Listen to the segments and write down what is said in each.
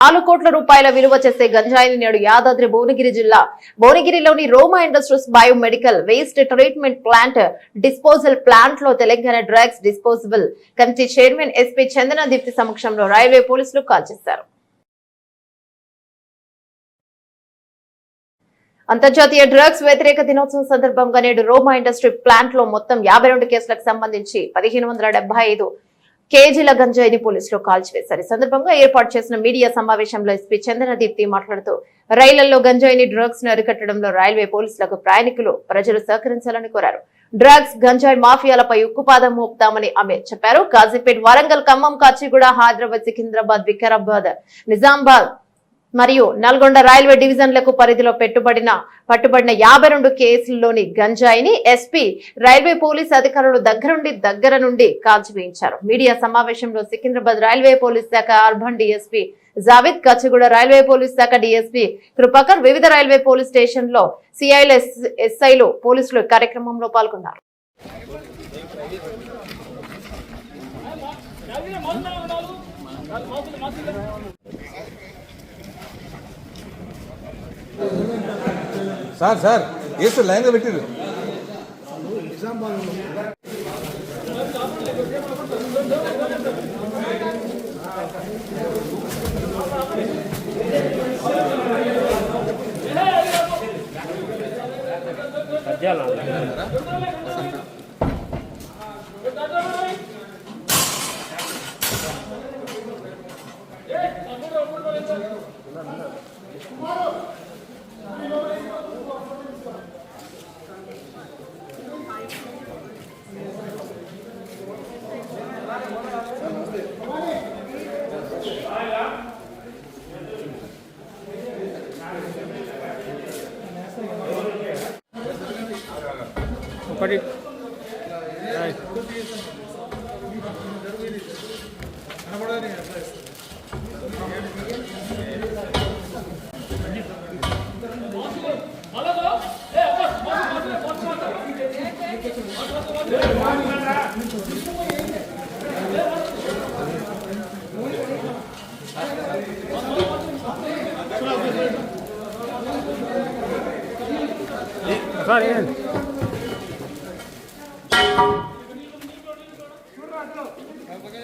నాలుగు కోట్ల రూపాయల విలువ చేసే గంజాయిని నేడు యాదాద్రి భువనగిరి జిల్లా. భువనగిరిలోని Roma industries biomedical waste treatment plant disposal ప్లాంట్లో Telangana drugs disposable. Committee chairman SP Chandana Deepti సమక్షంలో రైల్వే పోలీసులు కాల్ చేశారు. అంతర్జాతీయ డ్రగ్స్ వ్యతిరేక దినోత్సవం సందర్భంగా నేడు రోమా ఇండస్ట్రీ ప్లాంట్లో మొత్తం యాభై రెండు కేసులకు సంబంధించి పదిహేను వందల ఐదు కేజీల గంజాయిని పోలీసులు కాల్చివేశారు. ఈ సందర్భంగా ఏర్పాటు చేసిన మీడియా సమావేశంలో ఎస్పీ చందన దీప్తి మాట్లాడుతూ రైళ్ళలో గంజాయిని డ్రగ్స్ను అరికట్టడంలో రైల్వే పోలీసులకు ప్రయాణికులు ప్రజలు సహకరించాలని కోరారు. డ్రగ్స్ గంజాయి మాఫియాలపై ఉక్కుపాదం మోపుతామని ఆమె చెప్పారు. కాజీపేట్ వరంగల్ ఖమ్మం కాచిగూడ హైదరాబాద్ సికింద్రాబాద్ వికారాబాద్ నిజామాబాద్ మరియు నల్గొండ రైల్వే డివిజన్లకు పరిధిలో పెట్టుబడిన పట్టుబడిన యాభై రెండు కేసుల్లోని గంజాయిని ఎస్పీ రైల్వే పోలీస్ అధికారులు దగ్గరుండి దగ్గర నుండి కాల్చివేయించారు మీడియా సమావేశంలో సికింద్రాబాద్ రైల్వే పోలీస్ శాఖ urban DSP Javid Kachiguda railway police శాఖ డిఎస్పీ కృపాకర్ వివిధ రైల్వే పోలీస్ స్టేషన్లో సిఐలు ఎస్ఐలు పోలీసులు కార్యక్రమంలో పాల్గొన్నారు. సార్ సార్ వేస్తారు లైన్గా పెట్టిరు. করি Var en.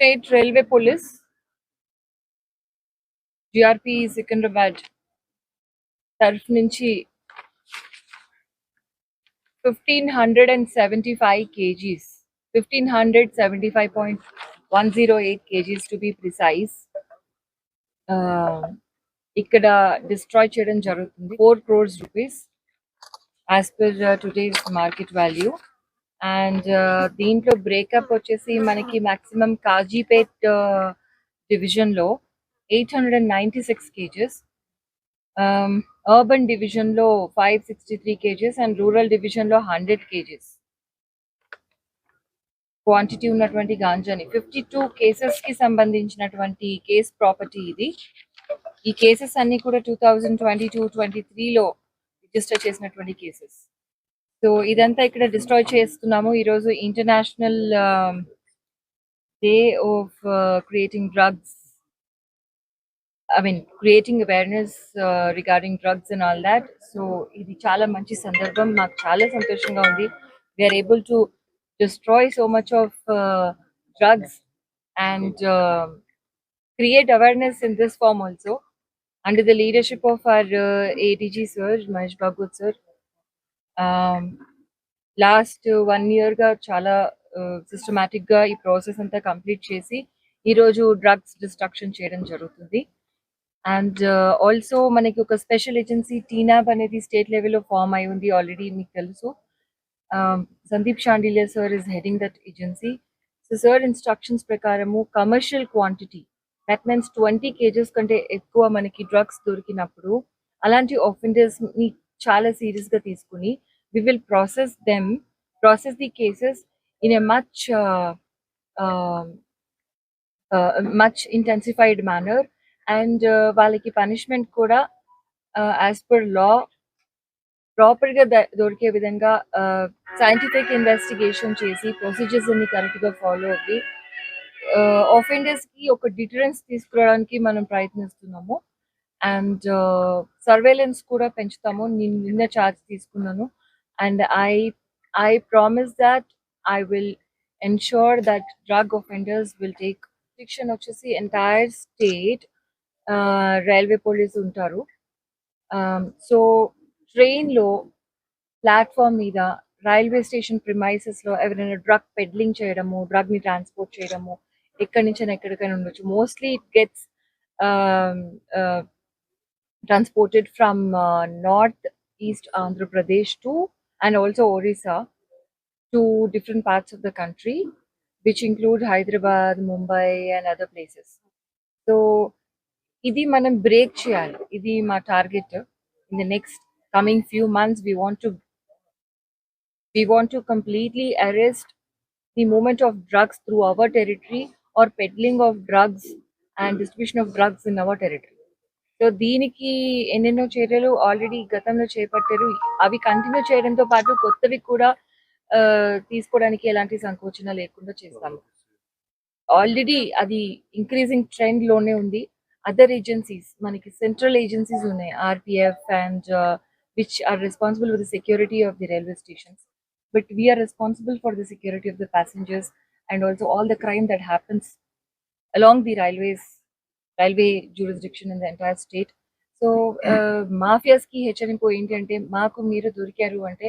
State railway police GRP Secunderabad తరఫు నుంచి fifteen hundred and seventy five kgs fifteen hundred seventy five point one zero eight kgs to be precise ఇక్కడ డిస్ట్రాయ్ చేయడం జరుగుతుంది. Four crores rupees as per today's market value and uh, దీంట్లో breakup వచ్చేసి మనకి maximum Kazipet uh, డివిజన్లో eight hundred and ninety six kgs urban డివిజన్లో five sixty three kgs and rural డివిజన్లో hundred kgs quantity ఉన్నటువంటి గాంజాని. ఫిఫ్టీ టూ కేసెస్కి సంబంధించినటువంటి case property ఇది. ఈ కేసెస్ అన్ని కూడా two thousand twenty two twenty త్రీలో రిజిస్టర్ చేసినటువంటి కేసెస్ సో ఇదంతా ఇక్కడ డిస్ట్రాయ్ చేస్తున్నాము. ఈరోజు international day of creating drugs I mean creating awareness regarding drugs and all that so ఇది చాలా మంచి సందర్భం. మాకు చాలా సంతోషంగా ఉంది. We're able to destroy so much of drugs and create awareness in this form also and the leadership of our uh, sir Mahesh Mahesh sir last one ఇయర్గా చాలా uh, సిస్టమేటిక్గా ఈ ప్రాసెస్ అంతా కంప్లీట్ చేసి ఈ రోజు డ్రగ్స్ డిస్ట్రక్షన్ చేయడం జరుగుతుంది. And also uh, మనకి ఒక స్పెషల్ ఏజెన్సీ టీనాబ్ అనేది స్టేట్ లెవెల్లో ఫామ్ అయి ఉంది ఆల్రెడీ మీకు తెలుసు. Sandeep Shandilya sir is heading that agency so sir instructions ప్రకారము commercial quantity that means twenty kgs కంటే ఎక్కువ మనకి డ్రగ్స్ దొరికినప్పుడు అలాంటి offenders ని చాలా serious uh, um, uh, uh, గా తీసుకుని we will process them process the cases in uh, much much intensified manner and వాళ్ళకి పనిష్మెంట్ కూడా యాజ్ పర్ లా ప్రాపర్గా దొరికే విధంగా సైంటిఫిక్ ఇన్వెస్టిగేషన్ చేసి ప్రొసీజర్స్ అన్ని కరెక్ట్గా ఫాలో అవ్వి ఆఫెండర్స్కి ఒక డిటరెన్స్ తీసుకురావడానికి మనం ప్రయత్నిస్తున్నాము. అండ్ సర్వేలెన్స్ కూడా పెంచుతాము. నేను నిన్న ఛార్జ్ తీసుకున్నాను. And I I promise that I will ensure that drug offenders will take శిక్షణ వచ్చేసి ఎంటైర్ స్టేట్ రైల్వే పోలీస్ ఉంటారు సో ట్రైన్లో ప్లాట్ఫామ్ మీద రైల్వే స్టేషన్ ప్రిమైసెస్లో ఎవరైనా డ్రగ్ పెడ్లింగ్ చేయడము డ్రగ్ని ట్రాన్స్పోర్ట్ చేయడము ఎక్కడి నుంచి ఎక్కడికైనా ఉండొచ్చు mostly it gets transported from north east Andhra Pradesh to And also Orissa to different parts of the country which include Hyderabad Mumbai and other places so ఇది మనం బ్రేక్ చేయాలి ఇది మా target in the next coming few months we want to we want to completely arrest the movement of drugs through our territory or peddling of drugs and distribution of drugs in our territory. So దీనికి ఎన్నెన్నో చర్యలు already గతంలో చేపట్టారు. అవి continue చేయడంతో పాటు కొత్తవి కూడా తీసుకోవడానికి ఎలాంటి సంకోచన లేకుండా చేస్తాము. ఆల్రెడీ అది ఇంక్రీజింగ్ ట్రెండ్లోనే ఉంది. అదర్ ఏజెన్సీస్ మనకి సెంట్రల్ ఏజెన్సీస్ ఉన్నాయి. RPF and which are responsible for the security of the railway stations but we're responsible for the security of the passengers and also all the crime that happens along the railways railway railway in the entire state so మాఫియాస్కి హెచ్చరింపు ఏంటంటే మాకు మీరు దొరికారు అంటే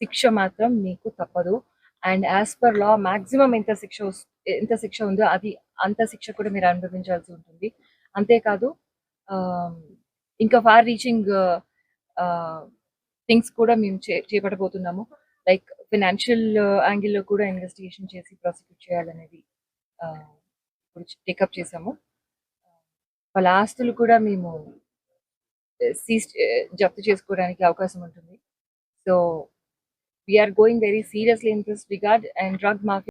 శిక్ష మాత్రం మీకు తప్పదు and as per law maximum ఎంత శిక్ష వస్- ఎంత శిక్ష ఉందో అది అంత శిక్ష కూడా మీరు అనుభవించాల్సి ఉంటుంది అంతేకాదు ఇంకా ఫార్ రీచింగ్ థింగ్స్ కూడా మేము చే- చేపట్టబోతున్నాము లైక్ ఫినాన్షియల్ యాంగిల్లో కూడా ఇన్వెస్టిగేషన్ చేసి ప్రాసిక్యూట్ చేయాలనేది ఇప్పుడు టేకప్ చేసాము వాళ్ళ ఆస్తులు కూడా మేము సీజ్ జప్తు చేసుకోవడానికి అవకాశం ఉంటుంది. So we're going very seriously in this regard and drug mafia